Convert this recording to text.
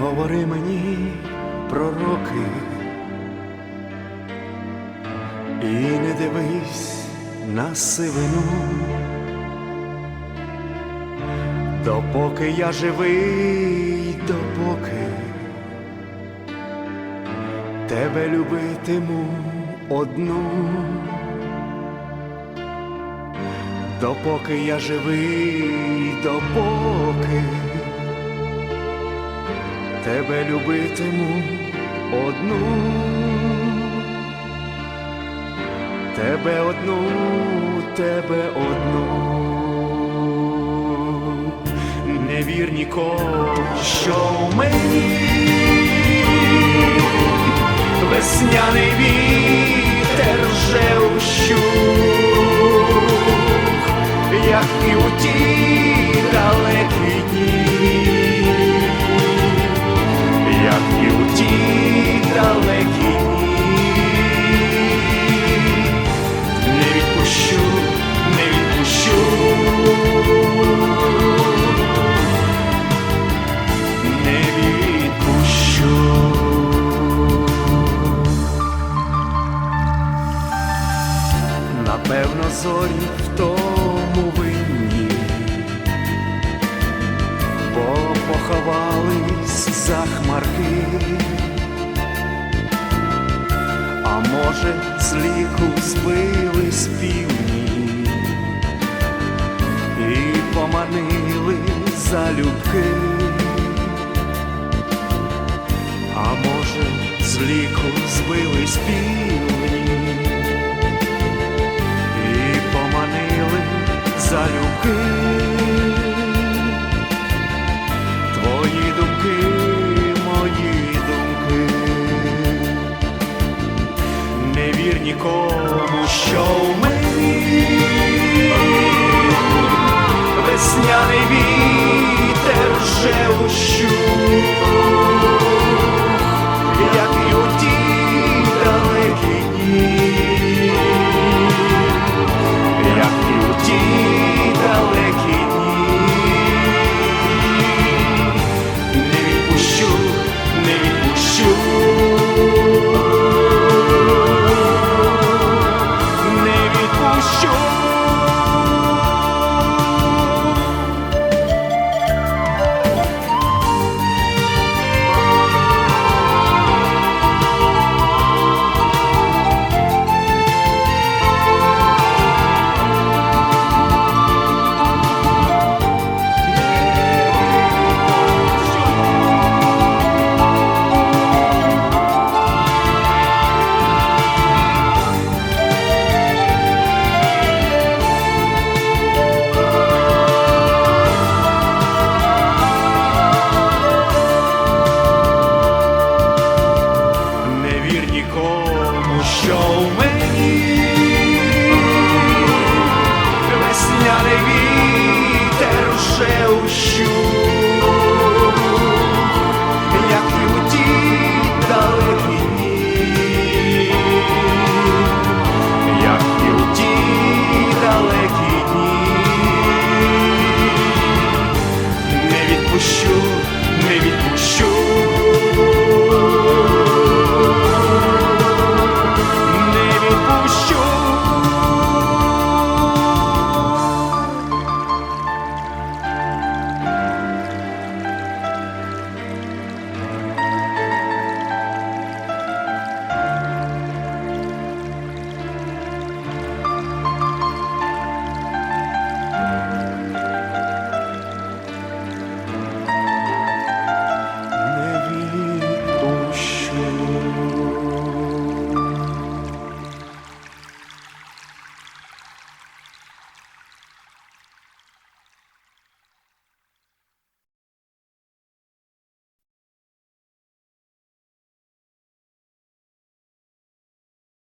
говори мені пророки, і не дивись на сивину, допоки я живий, допоки тебе любитиму одну. Допоки я живий, допоки тебе любитиму одну, тебе одну, тебе одну, не вір нікому, що в мені весняний вітер вже ущух, як і у ті далекі зорі в тому винні, бо поховались за хмарки, а може, з ліку збили з півні. І поманили залюбки, а може, з ліку збили з залюбки. Твої думки, мої думки, не вір нікому, що в мені. Весняний вітер вже ущух, мені весняний вітер ущу.